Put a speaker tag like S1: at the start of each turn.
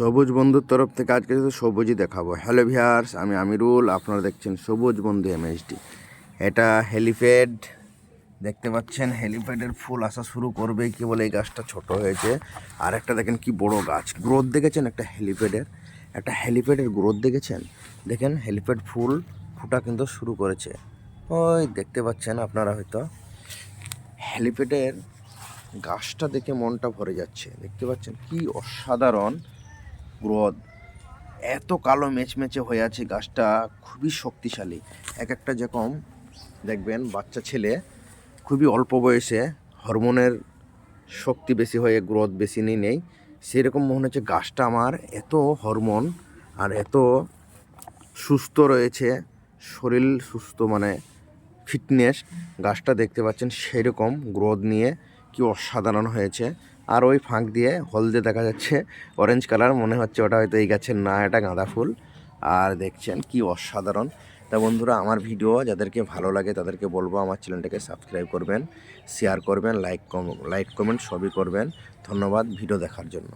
S1: সবুজ বন্ধুর তরফ থেকে আজকে শুধু সবুজই দেখাবো। হ্যালো ভিয়ার্স আমি আমিরুল, আপনারা দেখছেন সবুজ বন্ধু এমএসডি এটা হেলিপ্যাড দেখতে পাচ্ছেন হেলিপ্যাডের ফুল আসা শুরু করবে কি বলে এই গাছটা ছোট হয়েছে। আর একটা দেখেন কি বড় গাছ গ্রোথ দেখেছেন একটা হেলিপ্যাডের একটা হেলিপ্যাডের গ্রোথ দেখেছেন? দেখেন হেলিপ্যাড ফুল ফুটা কিন্তু শুরু করেছে। ওই দেখতে পাচ্ছেন আপনারা হয়তো। হেলিপ্যাডের গাছটা দেখে মনটা ভরে যাচ্ছে। দেখতে পাচ্ছেন কি অসাধারণ। গ্রোথ এত কালো মেচমেচে হয়ে আছে গাছটা, খুবই শক্তিশালী। এক একটা যেরকম, দেখবেন বাচ্চা ছেলে খুবই অল্প বয়সে হরমোনের শক্তি বেশি হয়ে গ্রোথ বেশি নেই নেই। সেরকম মনে হচ্ছে গাছটা আমার এত হরমোন আর এত সুস্থ রয়েছে, শরীর সুস্থ মানে ফিটনেস, গাছটা দেখতে পাচ্ছেন সেরকম গ্রোথ নিয়ে কি অসাধারণ হয়েছে। আর ওই ফাঁক দিয়ে হলদে দেখা যাচ্ছে অরেঞ্জ কালার মনে হচ্ছে ওটা হয়তো এই গাছের না, এটা গাঁদা ফুল। আর দেখছেন কি অসাধারণ। তা বন্ধুরা, আমার ভিডিও যাদেরকে ভালো লাগে তাদেরকে বলব আমার চ্যানেলটাকে সাবস্ক্রাইব করবেন শেয়ার করবেন লাইক কম লাইক কমেন্ট সবই করবেন। ধন্যবাদ ভিডিও দেখার জন্য।